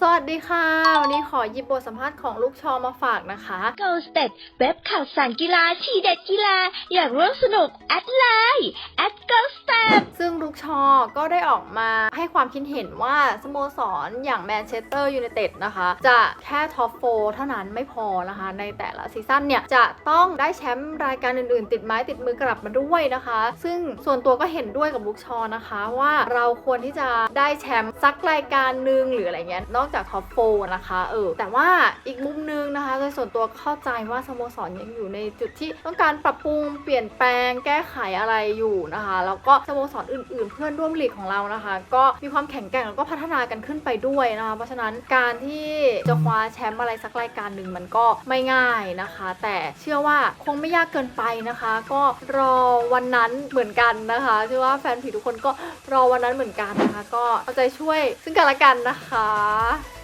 สวัสดีค่ะ วันนี้ขอหยิบบทสัมภาษณ์ของลูกชอมาฝากนะคะ Go State เว็บข่าวสารกีฬาทีเด็ดกีฬา อยากร่วมสนุก แอดไลน์แอด Go State ซึ่งลูกชอก็ได้ออกมาให้ความคิดเห็นว่า สโมสรอย่างแมนเชสเตอร์ยูไนเต็ดนะคะ จะแค่ท็อปโฟเท่านั้นไม่พอนะคะ ในแต่ละซีซั่นเนี่ย จะต้องได้แชมป์รายการอื่นๆ ติดไม้ติดมือกลับมาด้วยนะคะ ซึ่งส่วนตัวก็เห็นด้วยกับลูกชอนะคะ ว่าเราควรที่จะได้แชมป์สักรายการหนึ่งหรืออะไรเงี้ยนอกจากท็อปโฟนะคะเออแต่ว่าอีกมุมนึง ส่วนตัวเข้าใจว่าสโมสรยังอยู่ในจุดที่ต้องการปรับปรุงเปลี่ยนแปลงแก้ไขอะไรอยู่นะคะ แล้วก็สโมสรอื่น ๆ เพื่อนร่วมลีกของเรานะคะ ก็มีความแข็งแกร่งแล้วก็พัฒนากันขึ้นไปด้วยนะคะ เพราะฉะนั้นการที่จะคว้าแชมป์อะไรสักรายการหนึ่งมันก็ไม่ง่ายนะคะ แต่เชื่อว่าคงไม่ยากเกินไปนะคะ ก็รอวันนั้นเหมือนกันนะคะเชื่อว่าแฟนผีทุกคนก็รอวันนั้นเหมือนกันนะคะ ก็เอาใจช่วยซึ่งกันและกันนะคะ